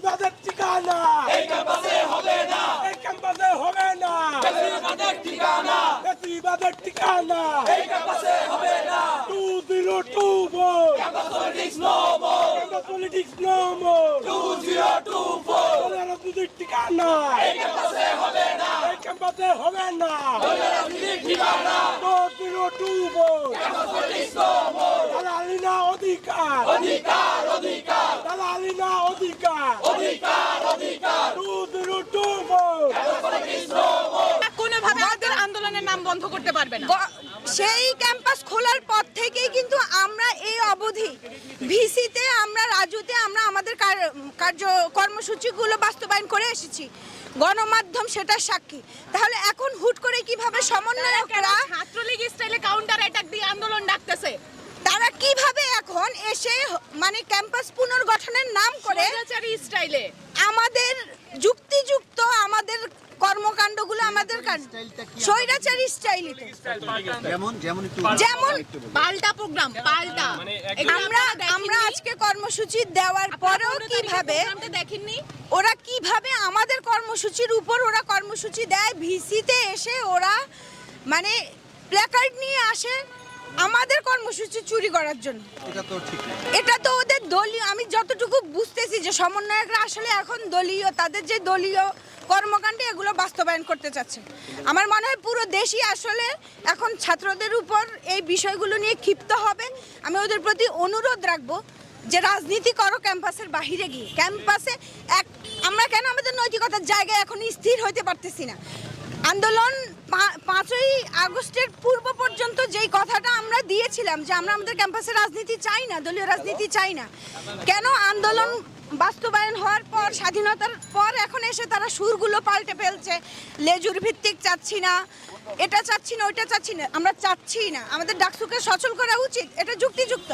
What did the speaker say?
ফেসিবাদের ঠিকানা। এই ক্যাম্পাসে হবে না। এই ক্যাম্পাসে হবে না। বেশিরভাগের ঠিকানা। ফেসিবাদের ঠিকানা। এই ক্যাম্পাসে হবে না। Two zero two four. Campus politics no more campus politics no more two zero two four. রাজনীতির ঠিকানা। এই ক্যাম্পাসে হবে না। এই ক্যাম্পাসে হবে না। রাজনীতির ঠিকানা। Two zero two four. Campus politics no more দালালি না অধিকার। অধিকার অধিকার। না অধিকার। অধিকার অধিকার। কোনোভাবে আমাদের আন্দোলনের নাম বন্ধ করতে পারবে না। সেই ক্যাম্পাস খোলার পর থেকেই কিন্তু আমরা এই অবধি ভিসিতে আমরা রাজুতে আমরা আমাদের কার- কার্য কর্মসূচিগুলো বাস্তবায়ন করে এসেছি। গণমাধ্যম সেটা সাক্ষী। তাহলে এখন হুট করে কীভাবে সমন্বয়করা ছাত্রলীগ স্টাইলে কাউন্টার অ্যাটাক দিয়ে আন্দোলন তারা কীভাবে এখন এসে মানে ক্যাম্পাস পুনর্গঠনের নাম করে স্টাইলে? আমাদের যুক্তিযুক্ত আমাদের কর্মকাণ্ডগুলো আমাদের স্বৈরাচারী স্টাইলিতে। যেমন যেমন যেমন পাল্টা প্রোগ্রাম পাল্টা। আমরা আমরা আজকে কর্মসূচি দেওয়ার পরেও কীভাবে দেখেননি? ওরা কীভাবে আমাদের কর্মসূচির উপর ওরা কর্মসূচি দেয় ভিসিতে এসে ওরা মানে প্ল্যাকার্ড নিয়ে আসে আমাদের কর্মসূচি চুরি করার জন্য। এটা তো ঠিক এটা তো ওদের দলীয় আমি যতটুকু বুঝতেছি যে সমন্বয়করা আসলে এখন দলীয় তাদের যে দলীয় কর্মকাণ্ডে এগুলো বাস্তবায়ন করতে চাচ্ছে। আমার মনে হয় পুরো দেশই আসলে এখন ছাত্রদের উপর এই বিষয়গুলো নিয়ে ক্ষিপ্ত হবে। আমি ওদের প্রতি অনুরোধ রাখব যে রাজনীতি করো ক্যাম্পাসের বাহিরে গিয়ে। ক্যাম্পাসে এক আমরা কেন আমাদের নৈতিকতার জায়গায় এখন স্থির হইতে পারতেছি না? আন্দোলন পাঁচই আগস্টের পূর্ব পর্যন্ত যেই কথাটা আমরা দিয়েছিলাম যে আমরা আমাদের ক্যাম্পাসে রাজনীতি চাই না, দলীয় রাজনীতি চাই না, কেন আন্দোলন বাস্তবায়ন হওয়ার পর, স্বাধীনতার পর এখন এসে তারা সুরগুলো পাল্টে ফেলছে, লেজুর ভিত্তিক চাচ্ছি না, এটা চাচ্ছি না, ওইটা চাচ্ছি না, আমরা চাচ্ছি না, আমাদের ডাকসুকে সচল করা উচিত, এটা যুক্তিযুক্ত।